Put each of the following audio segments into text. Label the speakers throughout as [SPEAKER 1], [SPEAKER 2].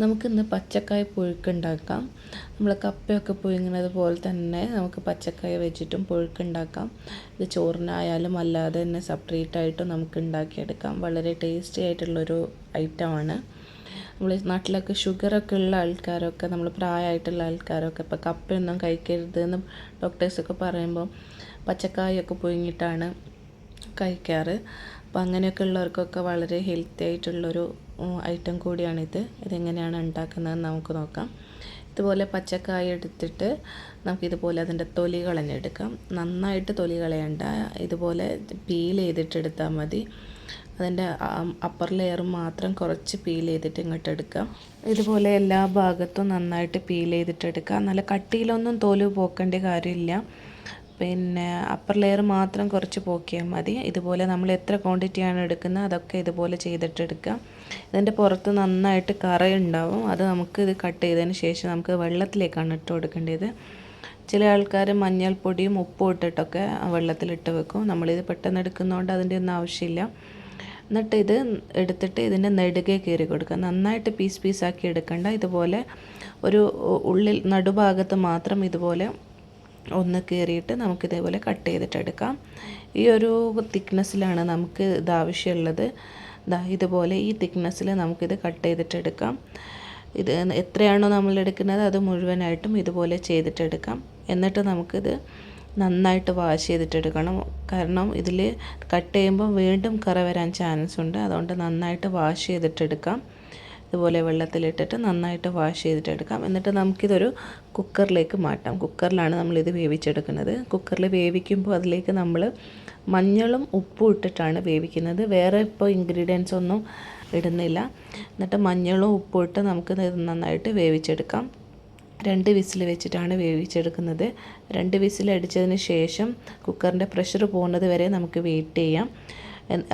[SPEAKER 1] നമുക്കിന്ന് പച്ചക്കായ പുഴുക്കുണ്ടാക്കാം. നമ്മൾ കപ്പയൊക്കെ പുഴുങ്ങുന്നത് പോലെ തന്നെ നമുക്ക് പച്ചക്കായ വെച്ചിട്ടും പുഴുക്കുണ്ടാക്കാം. ഇത് ചോറിനായാലും അല്ലാതെ തന്നെ സെപ്പറേറ്റ് ആയിട്ടും നമുക്ക് ഉണ്ടാക്കിയെടുക്കാം. വളരെ ടേസ്റ്റി ആയിട്ടുള്ളൊരു ഐറ്റമാണ് നമ്മൾ നാട്ടിലൊക്കെ ഷുഗറൊക്കെ ഉള്ള ആൾക്കാരൊക്കെ നമ്മൾ പ്രായമായിട്ടുള്ള ആൾക്കാരൊക്കെ ഇപ്പോൾ കപ്പയൊന്നും കഴിക്കരുത് എന്ന് ഡോക്ടേഴ്സൊക്കെ പറയുമ്പോൾ പച്ചക്കായൊക്കെ പുഴുങ്ങിയിട്ടാണ് കഴിക്കാറ്. അപ്പോൾ അങ്ങനെയൊക്കെ ഉള്ളവർക്കൊക്കെ വളരെ ഹെൽത്തി ആയിട്ടുള്ളൊരു ഐറ്റം കൂടിയാണിത്. ഇതെങ്ങനെയാണ് ഉണ്ടാക്കുന്നതെന്ന് നമുക്ക് നോക്കാം. ഇതുപോലെ പച്ചക്കായ എടുത്തിട്ട് നമുക്കിതുപോലെ അതിന്റെ തൊലി കളഞ്ഞെടുക്കാം നന്നായിട്ട് തൊലി കളയണ്ട ഇതുപോലെ പീൽ ചെയ്തിട്ടെടുത്താൽ മതി. അതിന്റെ അപ്പർ ലെയർ മാത്രം കുറച്ച് പീൽ ചെയ്തിട്ട് ഇങ്ങോട്ട് എടുക്കാം. ഇതുപോലെ എല്ലാ ഭാഗത്തും നന്നായിട്ട് പീൽ ചെയ്തിട്ടെടുക്കാം നല്ല കട്ടിയിലൊന്നും തോൽ പോക്കേണ്ട കാര്യമില്ല. പിന്നെ അപ്പർ ലെയർ മാത്രം കുറച്ച് പോക്കിയാൽ മതി. ഇതുപോലെ നമ്മൾ എത്ര ക്വാണ്ടിറ്റി ആണ് എടുക്കുന്നത് അതൊക്കെ ഇതുപോലെ ചെയ്തിട്ടെടുക്കാം ഇതിന്റെ പുറത്ത് നന്നായിട്ട് കറയുണ്ടാവും. അത് നമുക്ക് ഇത് കട്ട് ചെയ്തതിന് ശേഷം നമുക്ക് വെള്ളത്തിലേക്കാണ് ഇട്ട് കൊടുക്കേണ്ടത്. ചില ആൾക്കാർ മഞ്ഞൾപ്പൊടിയും ഉപ്പും ഇട്ടിട്ടൊക്കെ വെള്ളത്തിലിട്ട് വെക്കും. നമ്മളിത് പെട്ടെന്ന് എടുക്കുന്നതുകൊണ്ട് അതിന്റെ ഒന്നും ആവശ്യമില്ല. എന്നിട്ട് ഇത് എടുത്തിട്ട് ഇതിന്റെ നെടുകെ കീറി കൊടുക്കുക. നന്നായിട്ട് പീസ് പീസാക്കി എടുക്കണ്ട. ഇതുപോലെ ഒരു ഉള്ളിൽ നടുഭാഗത്ത് മാത്രം ഇതുപോലെ ഒന്ന് കീറിയിട്ട് നമുക്ക് ഇതേപോലെ കട്ട് ചെയ്തിട്ടെടുക്കാം. ഈ ഒരു തിക്നെസ്സിലാണ് നമുക്ക് ഇത് ആവശ്യമുള്ളത് ഇതുപോലെ ഈ തിക്നെസ്സിൽ നമുക്കിത് കട്ട് ചെയ്തിട്ടെടുക്കാം. ഇത് എത്രയാണോ നമ്മൾ എടുക്കുന്നത് അത് മുഴുവനായിട്ടും ഇതുപോലെ ചെയ്തിട്ടെടുക്കാം. എന്നിട്ട് നമുക്കിത് നന്നായിട്ട് വാഷ് ചെയ്തിട്ടെടുക്കണം. കാരണം ഇതിൽ കട്ട് ചെയ്യുമ്പോൾ വീണ്ടും കറ വരാൻ ചാൻസ് ഉണ്ട്. അതുകൊണ്ട് നന്നായിട്ട് വാഷ് ചെയ്തിട്ടെടുക്കാം. ഇതുപോലെ വെള്ളത്തിലിട്ടിട്ട് നന്നായിട്ട് വാഷ് ചെയ്തിട്ട് എടുക്കാം എന്നിട്ട് നമുക്കിതൊരു കുക്കറിലേക്ക് മാറ്റാം. കുക്കറിലാണ് നമ്മളിത് വേവിച്ചെടുക്കുന്നത്. കുക്കറിൽ വേവിക്കുമ്പോൾ അതിലേക്ക് നമ്മൾ മഞ്ഞളും ഉപ്പും ഇട്ടിട്ടാണ് വേവിക്കുന്നത്. വേറെ ഇപ്പോൾ ഇൻഗ്രീഡിയൻസ് ഒന്നും ഇടുന്നില്ല. എന്നിട്ട് മഞ്ഞളും ഉപ്പും ഇട്ട് നമുക്ക് നന്നായിട്ട് വേവിച്ചെടുക്കാം. രണ്ട് വിസിൽ വെച്ചിട്ടാണ് വേവിച്ചെടുക്കുന്നത്. രണ്ട് വിസിൽ അടിച്ചതിന് ശേഷം കുക്കറിന്റെ പ്രഷർ പോകുന്നത് വരെ നമുക്ക് വെയിറ്റ് ചെയ്യാം.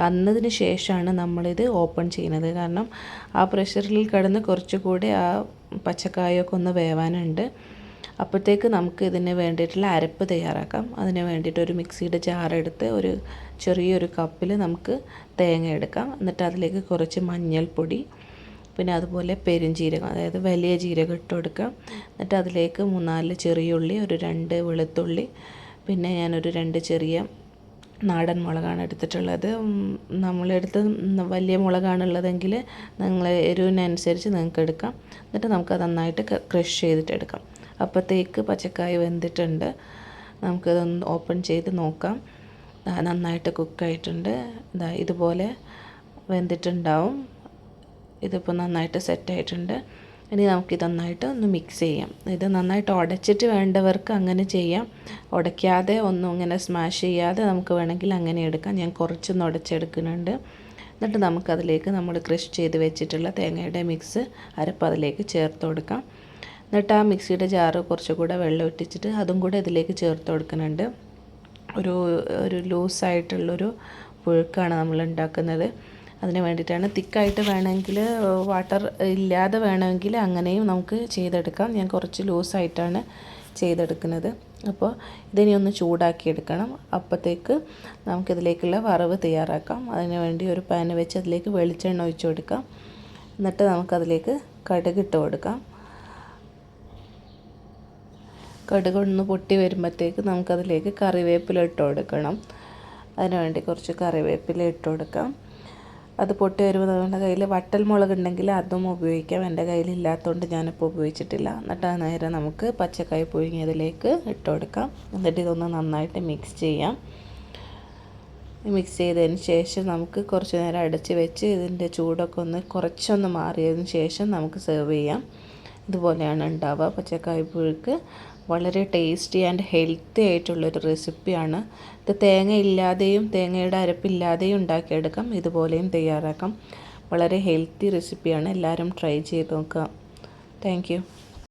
[SPEAKER 1] അന്നതിന് ശേഷമാണ് നമ്മളിത് ഓപ്പൺ ചെയ്യുന്നത്. കാരണം ആ പ്രഷറിൽ കിടന്ന് കുറച്ചുകൂടി ആ പച്ചക്കായൊക്കെ ഒന്ന് വേവാനുണ്ട്. അപ്പോഴത്തേക്ക് നമുക്ക് ഇതിന് വേണ്ടിയിട്ടുള്ള അരപ്പ് തയ്യാറാക്കാം. അതിന് വേണ്ടിയിട്ട് ഒരു മിക്സിയുടെ ജാറെടുത്ത് ഒരു ചെറിയൊരു കപ്പിൽ നമുക്ക് തേങ്ങ എടുക്കാം. എന്നിട്ട് അതിലേക്ക് കുറച്ച് മഞ്ഞൾപ്പൊടി പിന്നെ അതുപോലെ പെരുംജീരകം അതായത് വലിയ ജീരകം ഇട്ട് കൊടുക്കാം. എന്നിട്ട് അതിലേക്ക് മൂന്നാൽ ചെറിയ ഉള്ളി ഒരു രണ്ട് വെളുത്തുള്ളി പിന്നെ ഞാനൊരു രണ്ട് ചെറിയ നാടൻ മുളകാണ് എടുത്തിട്ടുള്ളത്. നമ്മളെടുത്ത് വലിയ മുളകാണുള്ളതെങ്കിൽ നിങ്ങൾ എരിവിനനുസരിച്ച് നിങ്ങൾക്ക് എടുക്കാം. എന്നിട്ട് നമുക്ക് നന്നായിട്ട് ക്രഷ് ചെയ്തിട്ടെടുക്കാം അപ്പോഴത്തേക്ക് പച്ചക്കായ വെന്തിട്ടുണ്ട്. നമുക്കതൊന്ന് ഓപ്പൺ ചെയ്ത് നോക്കാം. നന്നായിട്ട് കുക്കായിട്ടുണ്ട്. ഇതാ ഇതുപോലെ വെന്തിട്ടുണ്ടാവും. ഇതിപ്പോൾ നന്നായിട്ട് സെറ്റായിട്ടുണ്ട്. ഇനി നമുക്ക് നന്നായിട്ട് ഒന്ന് മിക്സ് ചെയ്യാം. ഇത് നന്നായിട്ട് ഉടച്ചിട്ട് വേണ്ടവർക്ക് അങ്ങനെ ചെയ്യാം. ഉടയ്ക്കാതെ ഒന്നും ഇങ്ങനെ സ്മാഷ് ചെയ്യാതെ നമുക്ക് വേണമെങ്കിൽ അങ്ങനെ എടുക്കാം. ഞാൻ കുറച്ചൊന്ന് ഉടച്ചെടുക്കുന്നുണ്ട്. എന്നിട്ട് നമുക്കതിലേക്ക് നമ്മൾ ക്രഷ് ചെയ്ത് വെച്ചിട്ടുള്ള തേങ്ങയുടെ മിക്സ് അരപ്പ് അതിലേക്ക് ചേർത്ത് കൊടുക്കാം. എന്നിട്ട് ആ മിക്സിയുടെ ജാറ് കുറച്ചുകൂടെ വെള്ളം ഇട്ടിച്ചിട്ട് അതും കൂടെ ഇതിലേക്ക് ചേർത്ത് കൊടുക്കുന്നുണ്ട്. ഒരു ഒരു ലൂസായിട്ടുള്ളൊരു പുഴുക്കാണ് നമ്മൾ ഉണ്ടാക്കുന്നത്. അതിന് വേണ്ടിയിട്ടാണ്. തിക്കായിട്ട് വേണമെങ്കിൽ വാട്ടർ ഇല്ലാതെ വേണമെങ്കിൽ അങ്ങനെയും നമുക്ക് ചെയ്തെടുക്കാം. ഞാൻ കുറച്ച് ലൂസായിട്ടാണ് ചെയ്തെടുക്കുന്നത്. അപ്പോൾ ഇതിനെ ഒന്ന് ചൂടാക്കി എടുക്കണം അപ്പോഴത്തേക്ക് നമുക്കിതിലേക്കുള്ള വറവ് തയ്യാറാക്കാം. അതിന് വേണ്ടി ഒരു പാൻ വെച്ച് അതിലേക്ക് വെളിച്ചെണ്ണ ഒഴിച്ചു കൊടുക്കാം. എന്നിട്ട് നമുക്കതിലേക്ക് കടുക് ഇട്ട് കൊടുക്കാം. കടുക് ഒന്ന് പൊട്ടി വരുമ്പോഴത്തേക്ക് നമുക്കതിലേക്ക് കറിവേപ്പില ഇട്ട് കൊടുക്കണം. അതിന് വേണ്ടി കുറച്ച് കറിവേപ്പില ഇട്ട് കൊടുക്കാം. അത് പൊട്ടി വരുമ്പോൾ നമ്മുടെ കയ്യിൽ വട്ടൽ മുളക് ഉണ്ടെങ്കിൽ അതും ഉപയോഗിക്കാം. എന്റെ കയ്യിൽ ഇല്ലാത്തതുകൊണ്ട് ഞാനിപ്പോൾ ഉപയോഗിച്ചിട്ടില്ല. എന്നിട്ട് നേരെ നമുക്ക് പച്ചക്കായ് പുഴുങ്ങിയതിലേക്ക് ഇട്ട് കൊടുക്കാം. എന്നിട്ട് ഇതൊന്ന് നന്നായിട്ട് മിക്സ് ചെയ്യാം. മിക്സ് ചെയ്തതിന് ശേഷം നമുക്ക് കുറച്ച് നേരം അടച്ച് വെച്ച് ഇതിന്റെ ചൂടൊക്കെ ഒന്ന് കുറച്ചൊന്ന് മാറിയതിന് ശേഷം നമുക്ക് സെർവ് ചെയ്യാം. ഇതുപോലെയാണ് ഉണ്ടാവുക പച്ചക്കായ് പുഴുക്ക്. വളരെ ടേസ്റ്റി ആൻഡ് ഹെൽത്തി ആയിട്ടുള്ളൊരു റെസിപ്പിയാണ് ഇത് തേങ്ങ ഇല്ലാതെയും തേങ്ങയുടെ അരപ്പില്ലാതെയും ഉണ്ടാക്കിയെടുക്കാം. ഇതുപോലെയും തയ്യാറാക്കാം. വളരെ ഹെൽത്തി റെസിപ്പിയാണ് എല്ലാവരും ട്രൈ ചെയ്ത് നോക്കുക. താങ്ക്